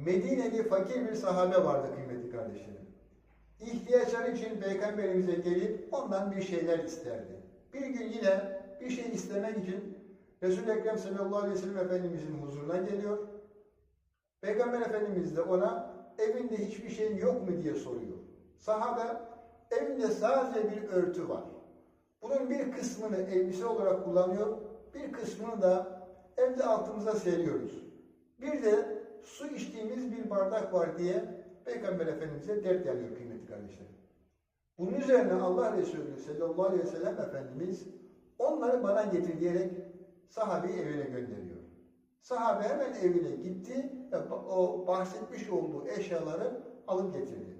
Medine'li fakir bir sahabe vardı kıymetli kardeşlerim. İhtiyaçları için peygamberimize gelip ondan bir şeyler isterdi. Bir gün yine bir şey istemek için Resul-i Ekrem sallallahu aleyhi ve sellem Efendimizin huzuruna geliyor. Peygamber Efendimiz de ona evinde hiçbir şeyin yok mu diye soruyor. Sahabe evinde sadece bir örtü var. Bunun bir kısmını elbise olarak kullanıyor, bir kısmını da evde altımıza seriyoruz. Bir de su içtiğimiz bir bardak var diye Peygamber Efendimiz'e dert yanıyor kıymetli kardeşlerim. Bunun üzerine Allah Resulü sallallahu aleyhi ve sellem Efendimiz onları bana getir diyerek sahabeyi evine gönderiyor. Sahabe hemen evine gitti ve o bahsetmiş olduğu eşyaları alıp getirdi.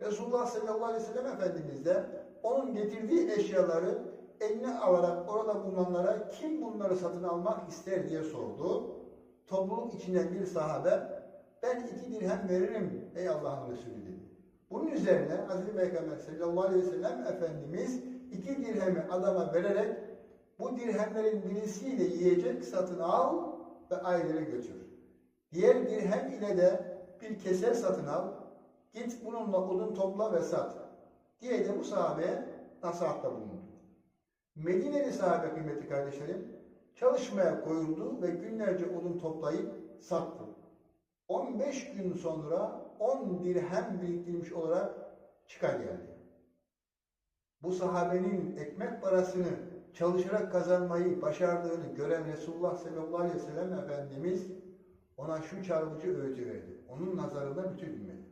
Resulullah sallallahu aleyhi ve sellem Efendimiz de onun getirdiği eşyaları eline alarak orada bulunanlara kim bunları satın almak ister diye sordu. Topluluk içinden bir sahabe ben iki dirhem veririm ey Allah'ın Resulü dedi. Bunun üzerine Hazreti Peygamber sallallahu aleyhi ve sellem Efendimiz iki dirhemi adama vererek bu dirhemlerin birisiyle yiyecek satın al ve ailene götür. Diğer dirhem ile de bir kese satın al. Git bununla odun topla ve sat. Diye de bu sahabeye nasihatta bulundu. Medine'li sahabe kıymetli kardeşlerim çalışmaya koyuldu ve günlerce odun toplayıp sattı. 15 gün sonra 10 dirhem biriktirmiş olarak çıkar geldi. Bu sahabenin ekmek parasını çalışarak kazanmayı başardığını gören Resulullah sallallahu aleyhi ve sellem Efendimiz ona şu çarpıcı öğütü verdi. Onun nazarında bütün ümmet.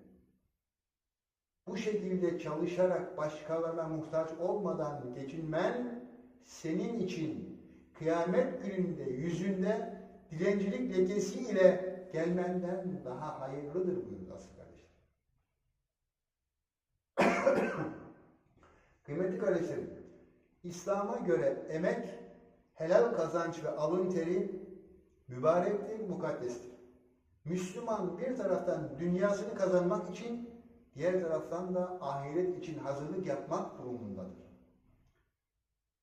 Bu şekilde çalışarak başkalarına muhtaç olmadan geçinmen senin için kıyamet gününde yüzünde dilencilik lekesi ile gelmenden daha hayırlıdır buyurdu asıl kardeşler. Kıymetli kardeşlerim, İslam'a göre emek, helal kazanç ve alın teri mübarektir, mukaddestir. Müslüman bir taraftan dünyasını kazanmak için, diğer taraftan da ahiret için hazırlık yapmak durumundadır.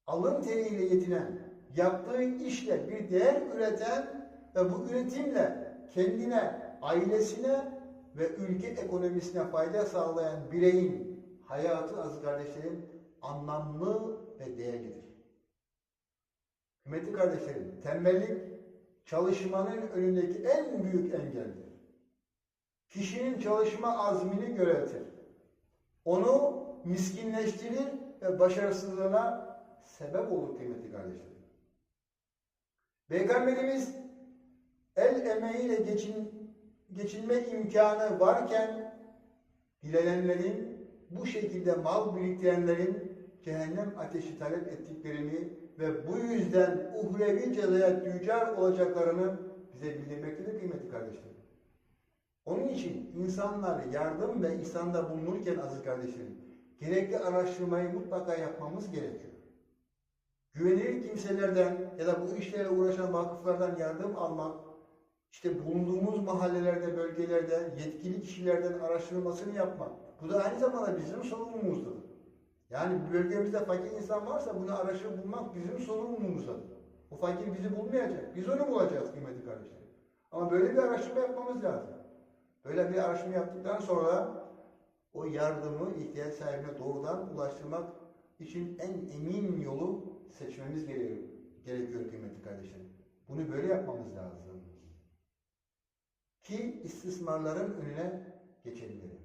Alın teriyle yetinen, yaptığı işle bir değer üreten ve bu üretimle kendine, ailesine ve ülke ekonomisine fayda sağlayan bireyin hayatı az kardeşlerim anlamlı ve değerlidir. Kıymetli kardeşlerim, tembellik çalışmanın önündeki en büyük engeldir. Kişinin çalışma azmini göreltir. Onu miskinleştirir ve başarısızlığına sebep olur kıymetli kardeşlerim. Peygamberimiz el emeğiyle geçin, geçinme imkanı varken dilenenlerin, bu şekilde mal biriktirenlerin cehennem ateşi talep ettiklerini ve bu yüzden uhrevi cezaya tüccar olacaklarını bize bildirmektedir kıymetli kardeşlerim. Onun için insanlar yardım ve ihsanda bulunurken aziz kardeşlerim, gerekli araştırmayı mutlaka yapmamız gerekiyor. Güvenilir kimselerden ya da bu işlerle uğraşan vakıflardan yardım almak, işte bulunduğumuz mahallelerde, bölgelerde yetkili kişilerden araştırmasını yapmak. Bu da aynı zamanda bizim sorumluluğumuzdur. Yani bölgemizde fakir insan varsa bunu araştırıp bulmak bizim sorumluluğumuzdur. O fakir bizi bulmayacak. Biz onu bulacağız kıymetli kardeşlerim. Ama böyle bir araştırma yapmamız lazım. Böyle bir araştırma yaptıktan sonra o yardımı ihtiyaç sahibine doğrudan ulaştırmak için en emin yolu seçmemiz gerekiyor, gerekiyor kıymetli kardeşlerim. Bunu böyle yapmamız lazım. Ki istismarların önüne geçelim.